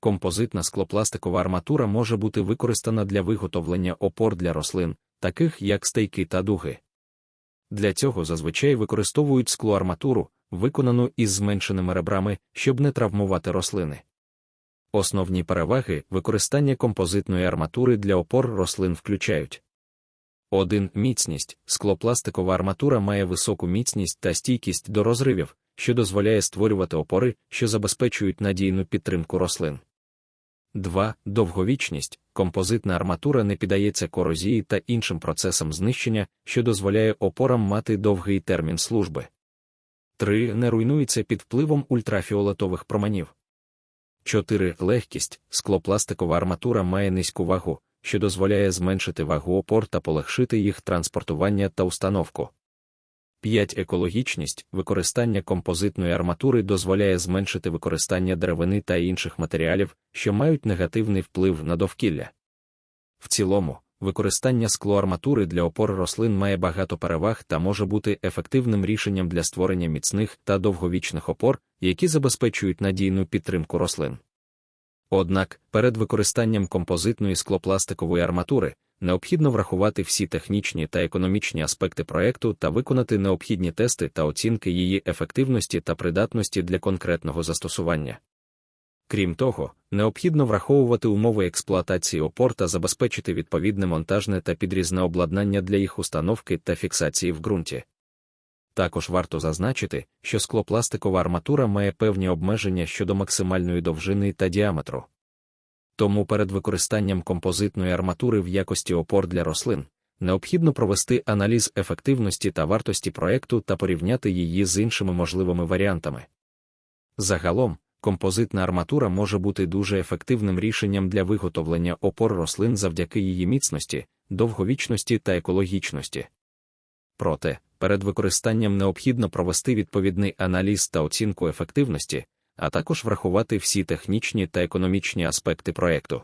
композитна склопластикова арматура може бути використана для виготовлення опор для рослин, таких як стейки та дуги. Для цього зазвичай використовують склоарматуру, виконану із зменшеними ребрами, щоб не травмувати рослини. Основні переваги використання композитної арматури для опор рослин включають 1. Міцність. Склопластикова арматура має високу міцність та стійкість до розривів, що дозволяє створювати опори, що забезпечують надійну підтримку рослин. 2. Довговічність. Композитна арматура не піддається корозії та іншим процесам знищення, що дозволяє опорам мати довгий термін служби. 3. Не руйнується під впливом ультрафіолетових променів. 4. Легкість. Склопластикова арматура має низьку вагу, що дозволяє зменшити вагу опор та полегшити їх транспортування та установку. 5. Екологічність використання композитної арматури дозволяє зменшити використання деревини та інших матеріалів, що мають негативний вплив на довкілля. В цілому, використання склоарматури для опор рослин має багато переваг та може бути ефективним рішенням для створення міцних та довговічних опор, які забезпечують надійну підтримку рослин. Однак, перед використанням композитної склопластикової арматури необхідно врахувати всі технічні та економічні аспекти проекту та виконати необхідні тести та оцінки її ефективності та придатності для конкретного застосування. Крім того, необхідно враховувати умови експлуатації опор та забезпечити відповідне монтажне та підрізне обладнання для їх установки та фіксації в ґрунті. Також варто зазначити, що склопластикова арматура має певні обмеження щодо максимальної довжини та діаметру. Тому перед використанням композитної арматури в якості опор для рослин необхідно провести аналіз ефективності та вартості проекту та порівняти її з іншими можливими варіантами. Загалом, композитна арматура може бути дуже ефективним рішенням для виготовлення опор рослин завдяки її міцності, довговічності та екологічності. Проте, перед використанням необхідно провести відповідний аналіз та оцінку ефективності, а також врахувати всі технічні та економічні аспекти проекту.